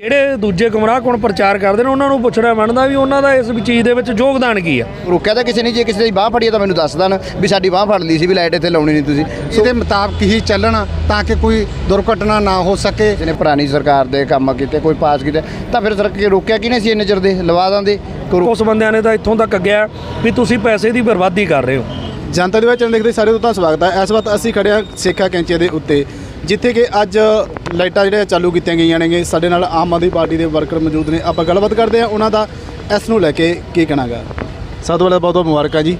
ਜਿਹੜੇ ਦੂਜੇ ਗੁੰਮਰਾਹ ਕੋਣ ਪ੍ਰਚਾਰ ਕਰਦੇ ਨੇ? ਉਹਨਾਂ ਨੂੰ ਪੁੱਛਣਾ ਬਣਦਾ ਵੀ ਉਹਨਾਂ ਦਾ ਇਸ ਵੀ ਚੀਜ਼ ਦੇ ਵਿੱਚ ਯੋਗਦਾਨ ਕੀ ਆ? ਰੋਕਿਆ ਤਾਂ ਕਿਸੇ ਨੇ ਜੇ ਕਿਸੇ ਦੀ ਬਾਹ ਫੜੀ ਹੈ ਤਾਂ ਮੈਨੂੰ ਦੱਸ ਦੇਣ ਵੀ ਸਾਡੀ ਬਾਹ ਫੜ ਲਈ ਸੀ ਵੀ ਲਾਈਟ ਇੱਥੇ ਲਾਉਣੀ ਨਹੀਂ ਤੁਸੀਂ। ਇਹਦੇ ਮੁਤਾਬਕ ਹੀ ਚੱਲਣ ਤਾਂ ਕਿ ਕੋਈ ਦੁਰਘਟਨਾ ਨਾ ਹੋ ਸਕੇ। ਕਿਸੇ ਨੇ ਪੁਰਾਣੀ ਸਰਕਾਰ ਦੇ ਕੰਮ ਕੀਤੇ ਕੋਈ ਪਾਸ ਕੀਤੇ ਤਾਂ ਫਿਰ ਸਰਕਾਰ ਰੋਕਿਆ ਕਿਹਨੇ ਸੀ ਇੰਨੇ ਚਿਰ ਦੇ? ਲਵਾ ਦਾਂਦੇ ਉਸ ਬੰਦਿਆਂ ਨੇ ਤਾਂ ਇੱਥੋਂ ਤੱਕ ਗਿਆ ਵੀ ਤੁਸੀਂ ਪੈਸੇ ਦੀ ਬਰਬਾਦੀ ਕਰ ਰਹੇ ਹੋ। ਜਨਤਾ ਦੇ ਵਿੱਚ ਦੇਖਦੇ ਸਾਰੇ ਦਾ ਸਵਾਗਤ ਹੈ। ਇਸ ਵਕਤ ਅਸੀਂ ਖੜੇ ਹਾਂ ਸੇਖਾ ਕੈਂਚੇ ਦੇ ਉੱਤੇ। ਜਿੱਥੇ ਕਿ ਅੱਜ ਲਾਈਟਾਂ ਜਿਹੜੀਆਂ ਚਾਲੂ ਕੀਤੀਆਂ ਗਈਆਂ ਨੇਗੇ ਸਾਡੇ ਨਾਲ ਆਮ ਆਦਮੀ ਪਾਰਟੀ ਦੇ ਵਰਕਰ ਮੌਜੂਦ ਨੇ। ਆਪਾਂ ਗੱਲਬਾਤ ਕਰਦੇ ਹਾਂ ਉਹਨਾਂ ਦਾ, ਇਸ ਨੂੰ ਲੈ ਕੇ ਕੀ ਕਹਿਣਾਗਾ ਸਭ ਤੋਂ ਪਹਿਲਾਂ ਬਹੁਤ ਬਹੁਤ ਮੁਬਾਰਕਾਂ ਜੀ।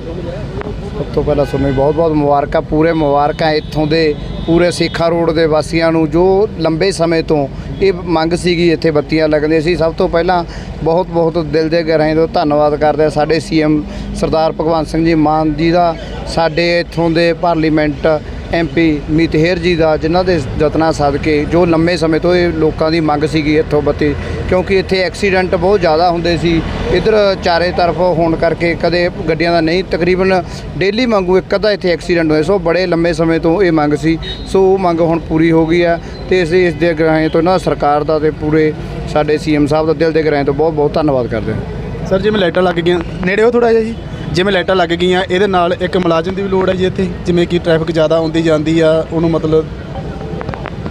ਸਭ ਤੋਂ ਪਹਿਲਾਂ ਤੁਹਾਨੂੰ ਬਹੁਤ ਬਹੁਤ ਮੁਬਾਰਕਾਂ, ਪੂਰੇ ਮੁਬਾਰਕਾਂ ਇੱਥੋਂ ਦੇ, ਪੂਰੇ ਸੇਖਾ ਰੋਡ ਦੇ ਵਾਸੀਆਂ ਨੂੰ, ਜੋ ਲੰਬੇ ਸਮੇਂ ਤੋਂ ਇਹ ਮੰਗ ਸੀਗੀ, ਇੱਥੇ ਬੱਤੀਆਂ ਲੱਗਦੀਆਂ ਸੀ। ਸਭ ਤੋਂ ਪਹਿਲਾਂ ਬਹੁਤ ਬਹੁਤ ਦਿਲ ਦੇ ਗਹਿਰਾਈ ਤੋਂ ਧੰਨਵਾਦ ਕਰਦੇ ਹਾਂ ਸਾਡੇ ਸੀਐਮ ਸਰਦਾਰ ਭਗਵੰਤ ਸਿੰਘ ਜੀ ਮਾਨ ਜੀ ਦਾ, ਸਾਡੇ ਇੱਥੋਂ ਦੇ ਪਾਰਲੀਮੈਂਟ ਐਮਪੀ ਮੀਤਹੇਰ ਜੀ ਦਾ, ਜਿਨ੍ਹਾਂ ਦੇ ਯਤਨਾਂ ਸਦਕੇ ਜੋ ਲੰਮੇ ਸਮੇਂ ਤੋਂ ਇਹ ਲੋਕਾਂ ਦੀ ਮੰਗ ਸੀਗੀ ਇੱਥੋਂ ਬੱਤੀ, ਕਿਉਂਕਿ ਇੱਥੇ ਐਕਸੀਡੈਂਟ ਬਹੁਤ ਜ਼ਿਆਦਾ ਹੁੰਦੇ ਸੀ। ਇਧਰ ਚਾਰੇ ਤਰਫ ਹੋਣ ਕਰਕੇ ਕਦੇ ਗੱਡੀਆਂ ਦਾ ਨਹੀਂ, ਤਕਰੀਬਨ ਡੇਲੀ ਮੰਗੂ ਇੱਕ ਅੱਧਾ ਇੱਥੇ ਐਕਸੀਡੈਂਟ ਹੋਏ ਸੋ ਬੜੇ ਲੰਮੇ ਸਮੇਂ ਤੋਂ ਇਹ ਮੰਗ ਸੀ। ਸੋ ਉਹ ਮੰਗ ਹੁਣ ਪੂਰੀ ਹੋ ਗਈ ਹੈ ਤੇ ਅਸੀਂ ਇਸ ਦੇ ਗ੍ਰਾਹੀਂ ਤੋਂ ਨਾ ਸਰਕਾਰ ਦਾ ਤੇ ਪੂਰੇ ਸਾਡੇ ਸੀਐਮ ਸਾਹਿਬ ਦਾ ਦਿਲ ਦੇ ਗ੍ਰਾਹੀਂ ਤੋਂ ਬਹੁਤ ਬਹੁਤ ਧੰਨਵਾਦ ਕਰਦੇ ਹਾਂ। ਸਰ ਜੀ ਮੈਂ ਲਾਈਟਾਂ ਲੱਗ ਗਈਆਂ, ਨੇੜੇ ਹੋ ਥੋੜਾ ਜਿਹਾ ਜੀ? ਜਿਵੇਂ ਲਾਈਟਾਂ ਲੱਗ ਗਈਆਂ, ਇਹਦੇ ਨਾਲ ਇੱਕ ਮੁਲਾਜ਼ਮ ਦੀ ਵੀ ਲੋੜ ਹੈ ਜੀ ਇੱਥੇ, ਜਿਵੇਂ ਕਿ ਟ੍ਰੈਫਿਕ ਜ਼ਿਆਦਾ ਆਉਂਦੀ ਜਾਂਦੀ ਆ, ਉਹਨੂੰ ਮਤਲਬ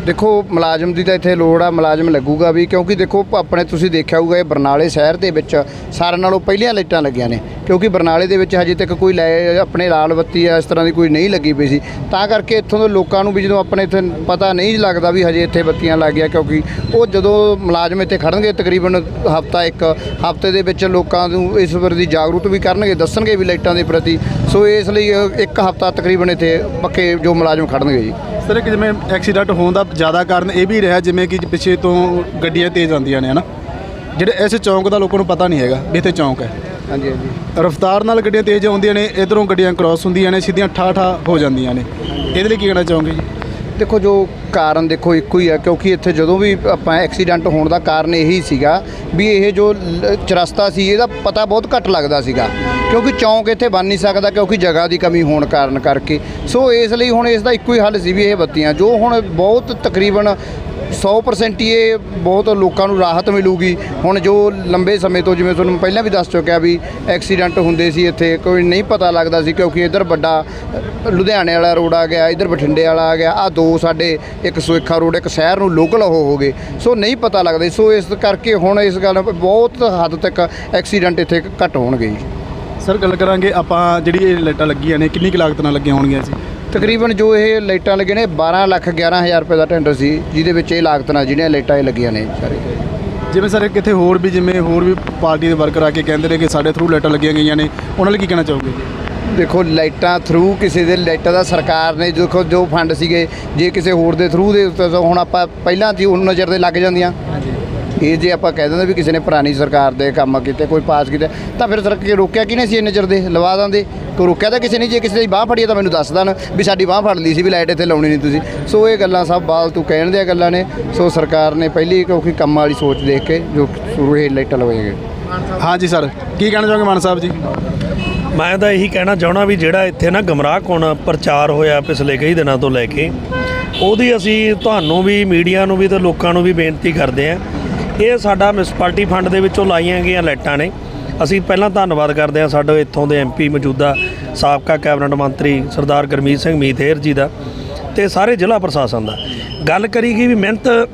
ਦੇਖੋ, ਮੁਲਾਜ਼ਮ ਦੀ ਤਾਂ ਇੱਥੇ ਲੋੜ ਆ, ਮੁਲਾਜ਼ਮ ਲੱਗੂਗਾ ਵੀ, ਕਿਉਂਕਿ ਦੇਖੋ, ਆਪਣੇ ਤੁਸੀਂ ਦੇਖਿਆ ਹੋਊਗਾ ਇਹ ਬਰਨਾਲੇ ਸ਼ਹਿਰ ਦੇ ਵਿੱਚ ਸਾਰਿਆਂ ਨਾਲੋਂ ਪਹਿਲੀਆਂ ਲਾਈਟਾਂ ਲੱਗੀਆਂ ਨੇ, ਕਿਉਂਕਿ ਬਰਨਾਲੇ ਦੇ ਵਿੱਚ ਹਜੇ ਤੱਕ ਕੋਈ ਲੈ, ਆਪਣੇ ਲਾਲ ਬੱਤੀ ਆ, ਇਸ ਤਰ੍ਹਾਂ ਦੀ ਕੋਈ ਨਹੀਂ ਲੱਗੀ ਪਈ ਸੀ। ਤਾਂ ਕਰਕੇ ਇੱਥੋਂ ਦੇ ਲੋਕਾਂ ਨੂੰ ਵੀ ਜਦੋਂ ਆਪਣੇ ਇੱਥੇ ਪਤਾ ਨਹੀਂ ਲੱਗਦਾ ਵੀ ਹਜੇ ਇੱਥੇ ਬੱਤੀਆਂ ਲੱਗ ਗਿਆ ਕਿਉਂਕਿ ਉਹ ਜਦੋਂ ਮੁਲਾਜ਼ਮ ਇੱਥੇ ਖੜਨਗੇ, ਤਕਰੀਬਨ ਹਫਤਾ ਇੱਕ, ਹਫ਼ਤੇ ਦੇ ਵਿੱਚ ਲੋਕਾਂ ਨੂੰ ਇਸ ਦੀ ਜਾਗਰੂਕ ਵੀ ਕਰਨਗੇ, ਦੱਸਣਗੇ ਵੀ ਲਾਈਟਾਂ ਦੇ ਪ੍ਰਤੀ। ਸੋ ਇਸ ਲਈ ਇੱਕ ਹਫਤਾ ਤਕਰੀਬਨ ਇੱਥੇ ਪੱਕੇ ਜੋ ਮੁਲਾਜ਼ਮ ਖੜਨਗੇ ਜੀ। ਸਰ ਇੱਕ ਜਿਵੇਂ ਐਕਸੀਡੈਂਟ ਹੋਣ ਦਾ ਜ਼ਿਆਦਾ ਕਾਰਨ ਇਹ ਵੀ ਰਿਹਾ ਜਿਵੇਂ ਕਿ ਪਿੱਛੇ ਤੋਂ ਗੱਡੀਆਂ ਤੇਜ਼ ਆਉਂਦੀਆਂ ਨੇ ਹਨਾ? ਜਿਹੜੇ ਇਸ ਚੌਂਕ ਦਾ ਲੋਕਾਂ ਨੂੰ ਪਤਾ ਨਹੀਂ ਹੈਗਾ ਵੀ ਇੱਥੇ ਚੌਂਕ ਹੈ। ਹਾਂਜੀ ਹਾਂਜੀ। ਰਫਤਾਰ ਨਾਲ ਗੱਡੀਆਂ ਤੇਜ਼ ਆਉਂਦੀਆਂ ਨੇ ਇਧਰੋਂ ਗੱਡੀਆਂ ਕ੍ਰਾਸ ਹੁੰਦੀਆਂ ਨੇ ਸਿੱਧੀਆਂ ਠਾਠਾ ਹੋ ਜਾਂਦੀਆਂ ਨੇ। ਇਹਦੇ ਲਈ ਕੀ ਕਹਿਣਾ ਚਾਹੋਗੇ ਜੀ? ਦੇਖੋ ਜੋ ਕਾਰਨ ਦੇਖੋ ਇੱਕੋ ਹੀ ਆ, ਕਿਉਂਕਿ ਇੱਥੇ ਜਦੋਂ ਵੀ ਆਪਾਂ ਐਕਸੀਡੈਂਟ ਹੋਣ ਦਾ ਕਾਰਨ ਇਹੀ ਸੀਗਾ ਵੀ ਇਹ ਜੋ ਲ- ਚਰਸਤਾ ਸੀ, ਇਹਦਾ ਪਤਾ ਬਹੁਤ ਘੱਟ ਲੱਗਦਾ ਸੀਗਾ। ਕਿਉਂਕਿ ਚੌਂਕ ਇੱਥੇ ਬਣ ਨਹੀਂ ਸਕਦਾ, ਕਿਉਂਕਿ ਜਗ੍ਹਾ ਦੀ ਕਮੀ ਹੋਣ ਕਾਰਨ ਕਰਕੇ। ਸੋ ਇਸ ਲਈ ਹੁਣ ਇਸ ਦਾ ਇੱਕੋ ਹੀ ਹੱਲ ਸੀ ਵੀ ਇਹ ਬੱਤੀਆਂ। ਜੋ ਹੁਣ ਬਹੁਤ ਤਕਰੀਬਨ 100% ਹੀ ਇਹ ਬਹੁਤ ਲੋਕਾਂ ਨੂੰ ਰਾਹਤ ਮਿਲੂਗੀ। ਹੁਣ ਜੋ ਲੰਬੇ ਸਮੇਂ ਤੋਂ ਜਿਵੇਂ ਤੁਹਾਨੂੰ ਪਹਿਲਾਂ ਵੀ ਦੱਸ ਚੁੱਕਿਆ ਵੀ ਐਕਸੀਡੈਂਟ ਹੁੰਦੇ ਸੀ ਇੱਥੇ, ਕੋਈ ਨਹੀਂ ਪਤਾ ਲੱਗਦਾ ਸੀ ਕਿਉਂਕਿ ਇੱਧਰ ਵੱਡਾ ਲੁਧਿਆਣੇ ਵਾਲਾ ਰੋਡ ਆ ਗਿਆ, ਇੱਧਰ ਬਠਿੰਡੇ ਵਾਲਾ ਆ ਗਿਆ ਆ ਦੋ ਸਾਡੇ ਇੱਕ ਸੁਇਖਾ ਰੋਡ, ਇੱਕ ਸ਼ਹਿਰ ਨੂੰ ਲੋਕਲ ਉਹ ਹੋ ਗਏ। ਸੋ ਨਹੀਂ ਪਤਾ ਲੱਗਦਾ, ਸੋ ਇਸ ਕਰਕੇ ਹੁਣ ਇਸ ਗੱਲ ਬਹੁਤ ਹੱਦ ਤੱਕ ਐਕਸੀਡੈਂਟ ਇੱਥੇ ਘੱਟ ਹੋਣਗੇ ਜੀ। ਸਰ, ਗੱਲ ਕਰਾਂਗੇ ਆਪਾਂ ਜਿਹੜੀ ਇਹ ਲਾਈਟਾਂ ਲੱਗੀਆਂ ਨੇ, ਕਿੰਨੀ ਕੁ ਲਾਗਤ ਨਾਲ ਲੱਗੀਆਂ ਹੋਣਗੀਆਂ ਸੀ ਤਕਰੀਬਨ ਜੋ ਇਹ ਲਾਈਟਾਂ ਲੱਗੇ ਨੇ 12 ਲੱਖ 11000 ਰੁਪਏ ਦਾ ਟੈਂਡਰ ਸੀ ਜਿਹਦੇ ਵਿੱਚ ਇਹ ਲਾਗਤ ਨਾਲ ਜਿਹੜੀਆਂ ਲਾਈਟਾਂ ਇਹ ਲੱਗੀਆਂ ਨੇ ਸਾਰੇ। ਜਿਵੇਂ ਸਰ ਕਿਤੇ ਹੋਰ ਵੀ ਜਿਵੇਂ ਹੋਰ ਵੀ ਪਾਰਟੀ ਦੇ ਵਰਕਰ ਆ ਕੇ ਕਹਿੰਦੇ ਨੇ ਕਿ ਸਾਡੇ ਥਰੂ ਲਾਈਟਾਂ ਲੱਗੀਆਂ ਗਈਆਂ ਨੇ ਉਹਨਾਂ ਲਈ ਕੀ ਕਹਿਣਾ ਚਾਹੋਗੇ? ਦੇਖੋ ਲਾਈਟਾਂ ਥਰੂ ਕਿਸੇ ਦੇ ਲਾਈਟਾਂ ਦਾ ਸਰਕਾਰ ਨੇ ਦੇਖੋ ਜੋ ਫੰਡ ਸੀਗੇ ਜੇ ਕਿਸੇ ਹੋਰ ਦੇ ਥਰੂ ਦੇ ਉੱਤੇ ਤਾਂ ਹੁਣ ਆਪਾਂ ਪਹਿਲਾਂ ਦੀ ਹੁਣ ਨਜ਼ਰ ਦੇ ਲੱਗ ਜਾਂਦੀਆਂ। ਇਹ ਜੇ ਆਪਾਂ ਕਹਿ ਦਿੰਦੇ ਵੀ ਕਿਸੇ ਨੇ ਪੁਰਾਣੀ ਸਰਕਾਰ ਦੇ ਕੰਮ ਕੀਤੇ ਕੋਈ ਪਾਸ ਕੀਤੇ ਤਾਂ ਫਿਰ ਸਰਕਾਰ ਰੋਕਿਆ ਕਿਹਨੇ ਸੀ ਇੰਨੇ ਚਿਰ ਦੇ? ਲਵਾ ਦਾਂਦੇ ਕੋਈ ਰੋਕਿਆ ਤਾਂ ਕਿਸੇ ਨੇ ਜੇ ਕਿਸੇ ਦੀ ਬਾਹ ਫੜੀ ਹੈ ਤਾਂ ਮੈਨੂੰ ਦੱਸ ਦੇਣ ਵੀ ਸਾਡੀ ਬਾਹ ਫੜ ਲਈ ਸੀ ਵੀ ਲਾਈਟ ਇੱਥੇ ਲਾਉਣੀ ਨਹੀਂ ਤੁਸੀਂ। ਸੋ ਇਹ ਗੱਲਾਂ ਸਭ ਬਾਲਤੂ ਕਹਿਣ ਦੀਆਂ ਗੱਲਾਂ ਨੇ। ਸੋ ਸਰਕਾਰ ਨੇ ਪਹਿਲੀ ਕਿਉਂਕਿ ਕੰਮ ਵਾਲੀ ਸੋਚ ਦੇਖ ਕੇ ਜੋ ਸ਼ੁਰੂ ਇਹ ਲਾਈਟਾਂ ਲਵਾਈਆਂ ਹਾਂਜੀ ਸਰ ਕੀ ਕਹਿਣਾ ਚਾਹੋਗੇ ਮਾਨ ਸਾਹਿਬ ਜੀ? ਮੈਂ ਤਾਂ ਇਹੀ ਕਹਿਣਾ ਚਾਹਣਾ ਵੀ ਜਿਹੜਾ ਇੱਥੇ ਨਾ ਗਮਰਾਹ ਕੋਣ ਪ੍ਰਚਾਰ ਹੋਇਆ ਪਿਛਲੇ ਕਈ ਦਿਨਾਂ ਤੋਂ ਲੈ ਕੇ ਉਹਦੀ ਅਸੀਂ ਤੁਹਾਨੂੰ ਵੀ ਮੀਡੀਆ ਨੂੰ ਵੀ ਤੇ ਲੋਕਾਂ ਨੂੰ ਵੀ ਬੇਨਤੀ ਕਰਦੇ ਆਂ ਇਹ ਸਾਡਾ ਮਿਊਨਿਸਪੈਲਿਟੀ ਫੰਡ ਦੇ ਵਿੱਚੋਂ ਲਾਈਆਂ ਗਈਆਂ ਲਾਈਟਾਂ ਨੇ। ਅਸੀਂ ਪਹਿਲਾਂ ਧੰਨਵਾਦ ਕਰਦੇ ਹਾਂ ਸਾਡੇ ਇੱਥੋਂ ਦੇ ਐਮਪੀ ਮੌਜੂਦਾ ਸਾਬਕਾ ਕੈਬਨਿਟ ਮੰਤਰੀ ਸਰਦਾਰ ਗਰਮੀਤ ਸਿੰਘ ਮੀਥੇਰ ਜੀ ਦਾ ਤੇ ਸਾਰੇ ਜ਼ਿਲ੍ਹਾ ਪ੍ਰਸ਼ਾਸਨ ਦਾ। ਗੱਲ ਕਰੀ ਗਈ ਵੀ ਮਿਹਨਤ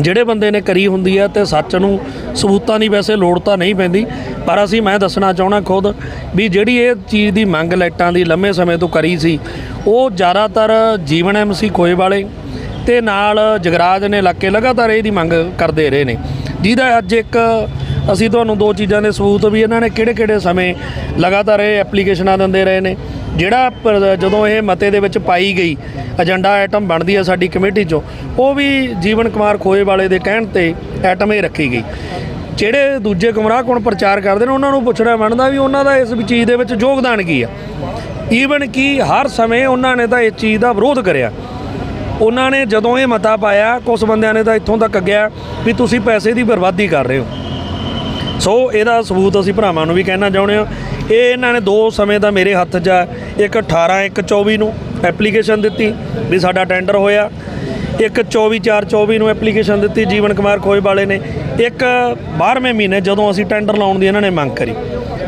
ਜਿਹੜੇ ਬੰਦੇ ਨੇ ਕਰੀ ਹੁੰਦੀ ਆ ਤੇ ਸੱਚ ਨੂੰ ਸਬੂਤਾਂ ਦੀ ਵੈਸੇ ਲੋੜ ਤਾਂ ਨਹੀਂ ਪੈਂਦੀ, ਪਰ ਅਸੀਂ ਮੈਂ ਦੱਸਣਾ ਚਾਹਣਾ ਖੁਦ ਵੀ ਜਿਹੜੀ ਇਹ ਚੀਜ਼ ਦੀ ਮੰਗ ਲਾਈਟਾਂ ਦੀ ਲੰਮੇ ਸਮੇਂ ਤੋਂ ਕਰੀ ਸੀ, ਉਹ ਜ਼ਿਆਦਾਤਰ ਜੀਵਨ ਐਮਸੀ ਖੋਏ ਵਾਲੇ ਤੇ ਨਾਲ ਜਗਰਾਜ ਨੇ ਇਲਾਕੇ ਲਗਾਤਾਰ ਇਹਦੀ ਮੰਗ ਕਰਦੇ ਰਹੇ ਨੇ। ਜਿਹਦਾ ਅੱਜ ਇੱਕ ਅਸੀਂ ਤੁਹਾਨੂੰ ਦੋ ਚੀਜ਼ਾਂ ਦੇ ਸਬੂਤ ਵੀ ਇਹਨਾਂ ਨੇ ਕਿਹੜੇ ਕਿਹੜੇ ਸਮੇਂ ਲਗਾਤਾਰ ਇਹ ਐਪਲੀਕੇਸ਼ਨਾਂ ਦਿੰਦੇ ਰਹੇ ਨੇ। ਜਿਹੜਾ ਜਦੋਂ ਇਹ ਮਤੇ ਦੇ ਵਿੱਚ ਪਾਈ ਗਈ ਏਜੰਡਾ ਆਈਟਮ ਬਣਦੀ ਹੈ ਸਾਡੀ ਕਮੇਟੀ 'ਚੋਂ, ਉਹ ਵੀ ਜੀਵਨ ਕੁਮਾਰ ਖੋਏ ਵਾਲੇ ਦੇ ਕਹਿਣ ਤੇ ਆਈਟਮ ਇਹ ਰੱਖੀ ਗਈ। ਜਿਹੜੇ ਦੂਜੇ ਗੁੰਮਰਾਹ ਕੋਣ ਪ੍ਰਚਾਰ ਕਰਦੇ ਨੇ, ਉਹਨਾਂ ਨੂੰ ਪੁੱਛਣਾ ਬਣਦਾ ਵੀ ਉਹਨਾਂ ਦਾ ਇਸ ਵੀ ਚੀਜ਼ ਦੇ ਵਿੱਚ ਯੋਗਦਾਨ ਕੀ ਆ। ਈਵਨ ਕਿ ਹਰ ਸਮੇਂ ਉਹਨਾਂ ਨੇ ਤਾਂ ਇਸ ਚੀਜ਼ ਦਾ ਵਿਰੋਧ ਕਰਿਆ। ਉਹਨਾਂ ਨੇ ਜਦੋਂ ਇਹ ਮਤਾ ਪਾਇਆ ਕੁਝ ਬੰਦਿਆਂ ਨੇ ਤਾਂ ਇੱਥੋਂ ਤੱਕ ਗਿਆ ਵੀ ਤੁਸੀਂ ਪੈਸੇ ਦੀ ਬਰਬਾਦੀ ਕਰ ਰਹੇ ਹੋ। ਸੋ ਇਹਦਾ ਸਬੂਤ ਅਸੀਂ ਭਰਾਵਾਂ ਨੂੰ ਵੀ ਕਹਿਣਾ ਚਾਹੁੰਦੇ ਹਾਂ। ਇਹ ਇਹਨਾਂ ਨੇ ਦੋ ਸਮੇਂ ਦਾ ਮੇਰੇ ਹੱਥ 'ਚ ਆ। ਇੱਕ 18 ਇੱਕ 24 ਨੂੰ ਐਪਲੀਕੇਸ਼ਨ ਦਿੱਤੀ ਵੀ ਸਾਡਾ ਟੈਂਡਰ ਹੋਇਆ। ਇੱਕ 24/4/24 ਨੂੰ ਐਪਲੀਕੇਸ਼ਨ ਦਿੱਤੀ ਜੀਵਨ ਕੁਮਾਰ ਖੋਜ ਵਾਲੇ ਨੇ। ਇੱਕ 12ਵੇਂ ਮਹੀਨੇ ਜਦੋਂ ਅਸੀਂ ਟੈਂਡਰ ਲਾਉਣ ਦੀ ਇਹਨਾਂ ਨੇ ਮੰਗ ਕਰੀ।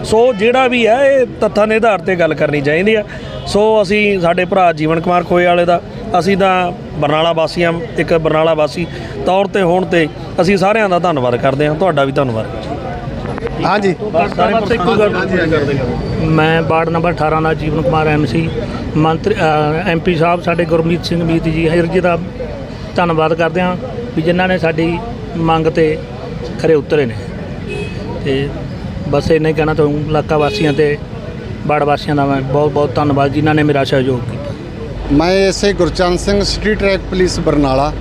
ਸੋ ਜਿਹੜਾ ਵੀ ਹੈ, ਇਹ ਤੱਥਾਂ ਦੇ ਆਧਾਰ ਤੇ ਗੱਲ ਕਰਨੀ ਚਾਹੀਦੀ ਹੈ ਸੋ ਅਸੀਂ ਸਾਡੇ ਭਰਾ ਜੀਵਨ ਕੁਮਾਰ ਖੋਏ ਵਾਲੇ ਦਾ, ਅਸੀਂ ਤਾਂ ਬਰਨਾਲਾ ਵਾਸੀਆਂ, ਇੱਕ ਬਰਨਾਲਾ ਵਾਸੀ ਤੌਰ ਤੇ ਹੋਣ ਤੇ ਅਸੀਂ ਸਾਰਿਆਂ ਦਾ ਧੰਨਵਾਦ ਕਰਦੇ ਹਾਂ। ਤੁਹਾਡਾ ਵੀ ਧੰਨਵਾਦ। ਹਾਂਜੀ। ਮੈਂ ਵਾਰਡ ਨੰਬਰ 18 ਦਾ ਜੀਵਨ ਕੁਮਾਰ ਐਮਸੀ ਮੰਤਰੀ ਐਮਪੀ ਸਾਹਿਬ ਸਾਡੇ ਗੁਰਮੀਤ ਸਿੰਘ ਮੀਤ ਜੀ ਹਰ ਜੀ ਦਾ ਧੰਨਵਾਦ ਕਰਦੇ ਹਾਂ ਵੀ ਜਿਨ੍ਹਾਂ ਨੇ ਸਾਡੀ ਮੰਗ ਤੇ ਖਰੇ ਉਤਰੇ ਨੇ। ਤੇ ਬਸ ਇੰਨਾ ਹੀ ਕਹਿਣਾ ਚਾਹੂੰ ਇਲਾਕਾ ਵਾਸੀਆਂ ਤੇ ਵਾਰਡ ਵਾਸੀਆਂ ਦਾ ਮੈਂ ਬਹੁਤ ਬਹੁਤ ਧੰਨਵਾਦ ਜਿਨ੍ਹਾਂ ਨੇ ਮੇਰਾ ਸਹਿਯੋਗ ਕੀਤਾ। ਮੈਂ ਇਸੇ Gurcharan Singh city traffic police Barnala.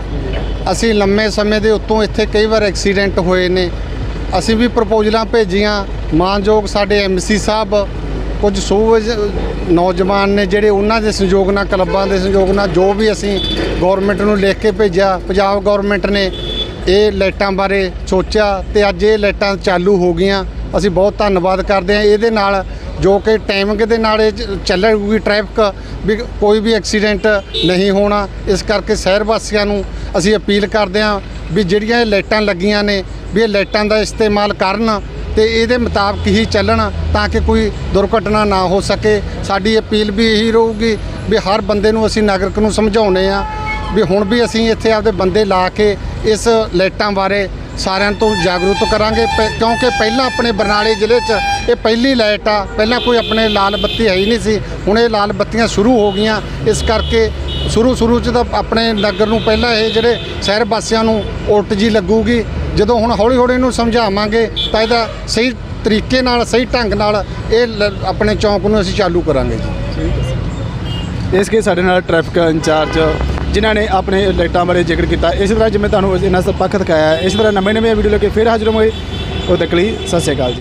ਅਸੀਂ ਲੰਮੇ ਸਮੇਂ ਦੇ ਉੱਤੋਂ ਇੱਥੇ ਕਈ ਵਾਰ ਐਕਸੀਡੈਂਟ ਹੋਏ ਨੇ। ਅਸੀਂ ਵੀ ਪ੍ਰਪੋਜ਼ਲਾਂ ਭੇਜੀਆਂ। ਮਾਨਯੋਗ ਸਾਡੇ ਐਮਸੀ ਸਾਹਿਬ, ਕੁਝ ਸੂਝ ਨੌਜਵਾਨ ਨੇ ਜਿਹੜੇ ਉਹਨਾਂ ਦੇ ਸੰਯੋਗ ਨਾਲ, ਕਲੱਬਾਂ ਦੇ ਸੰਯੋਗ ਨਾਲ ਜੋ ਵੀ ਅਸੀਂ ਗਵਰਨਮੈਂਟ ਨੂੰ ਲਿਖ ਕੇ ਭੇਜਿਆ, ਪੰਜਾਬ ਗਵਰਨਮੈਂਟ ਨੇ ਇਹ ਲਾਈਟਾਂ ਬਾਰੇ ਸੋਚਿਆ ਤੇ ਅੱਜ ਇਹ ਲਾਈਟਾਂ ਚਾਲੂ ਹੋ ਗਈਆਂ। ਅਸੀਂ ਬਹੁਤ ਧੰਨਵਾਦ ਕਰਦੇ ਹਾਂ। ਇਹਦੇ ਨਾਲ ਜੋ ਕਿ ਟਾਈਮਿੰਗ ਦੇ ਨਾਲ ਇਹ ਚ- ਚੱਲੇਗੀ ਟ੍ਰੈਫਿਕ ਵੀ ਕੋਈ ਵੀ ਐਕਸੀਡੈਂਟ ਨਹੀਂ ਹੋਣਾ। ਇਸ ਕਰਕੇ ਸ਼ਹਿਰ ਵਾਸੀਆਂ ਨੂੰ ਅਸੀਂ ਅਪੀਲ ਕਰਦੇ ਹਾਂ ਵੀ ਜਿਹੜੀਆਂ ਇਹ ਲਾਈਟਾਂ ਲੱਗੀਆਂ ਨੇ, ਵੀ ਇਹ ਲਾਈਟਾਂ ਦਾ ਇਸਤੇਮਾਲ ਕਰਨ ਤੇ ਇਹਦੇ ਮੁਤਾਬਕ ਹੀ ਚੱਲਣ ਤਾਂ ਕਿ ਕੋਈ ਦੁਰਘਟਨਾ ਨਾ ਹੋ ਸਕੇ। ਸਾਡੀ ਅਪੀਲ ਵੀ ਇਹੀ ਰਹੂਗੀ ਵੀ ਹਰ ਬੰਦੇ ਨੂੰ ਅਸੀਂ ਨਾਗਰਿਕ ਨੂੰ ਸਮਝਾਉਨੇ ਆ ਵੀ ਹੁਣ ਵੀ ਅਸੀਂ ਇੱਥੇ ਆਪਦੇ ਬੰਦੇ ਲਾ ਕੇ ਇਸ ਲਾਈਟਾਂ ਬਾਰੇ ਸਾਰਿਆਂ ਤੋਂ ਜਾਗਰੂਕ ਕਰਾਂਗੇ। ਪ- ਕਿਉਂਕਿ ਪਹਿਲਾਂ ਆਪਣੇ ਬਰਨਾਲੇ ਜ਼ਿਲ੍ਹੇ 'ਚ ਇਹ ਪਹਿਲੀ ਲਾਈਟ ਆ। ਪਹਿਲਾਂ ਕੋਈ ਆਪਣੇ ਲਾਲ ਬੱਤੀ ਹੈ ਹੀ ਨਹੀਂ ਸੀ। ਹੁਣ ਇਹ ਲਾਲ ਬੱਤੀਆਂ ਸ਼ੁਰੂ ਹੋ ਗਈਆਂ। ਇਸ ਕਰਕੇ ਸ਼ੁਰੂ ਸ਼ੁਰੂ 'ਚ ਤਾਂ ਆਪਣੇ ਨਗਰ ਨੂੰ ਪਹਿਲਾਂ ਇਹ ਜਿਹੜੇ ਸ਼ਹਿਰ ਵਾਸੀਆਂ ਨੂੰ ਉਲਟ ਜੀ ਲੱਗੂਗੀ ਜਦੋਂ ਹੁਣ ਹੌਲੀ ਹੌਲੀ ਇਹਨੂੰ ਸਮਝਾਵਾਂਗੇ ਤਾਂ ਇਹਦਾ ਸਹੀ ਤਰੀਕੇ ਨਾਲ ਸਹੀ ਢੰਗ ਨਾਲ ਇਹ ਲ- ਆਪਣੇ ਚੌਂਕ ਨੂੰ ਅਸੀਂ ਚਾਲੂ ਕਰਾਂਗੇ ਜੀ। ਇਸ ਕੇ ਸਾਡੇ ਨਾਲ ਟ੍ਰੈਫਿਕ ਇੰਚਾਰਜ ਜਿਨ੍ਹਾਂ ਨੇ ਆਪਣੇ ਲਾਈਟਾਂ ਬਾਰੇ ਜ਼ਿਕਰ ਕੀਤਾ ਇਸੇ ਤਰ੍ਹਾਂ ਜਿਵੇਂ ਤੁਹਾਨੂੰ ਇਹਨਾਂ ਦਾ ਪੱਖ ਦਿਖਾਇਆ ਹੈ, ਇਸੇ ਤਰ੍ਹਾਂ ਨਵੇਂ ਨਵੇਂ ਵੀਡੀਓ ਲੈ ਕੇ ਫਿਰ ਹਾਜ਼ਰ ਹੋਏ ਉਹ ਤੱਕ ਲਈ ਸਤਿ ਸ਼੍ਰੀ ਅਕਾਲ ਜੀ।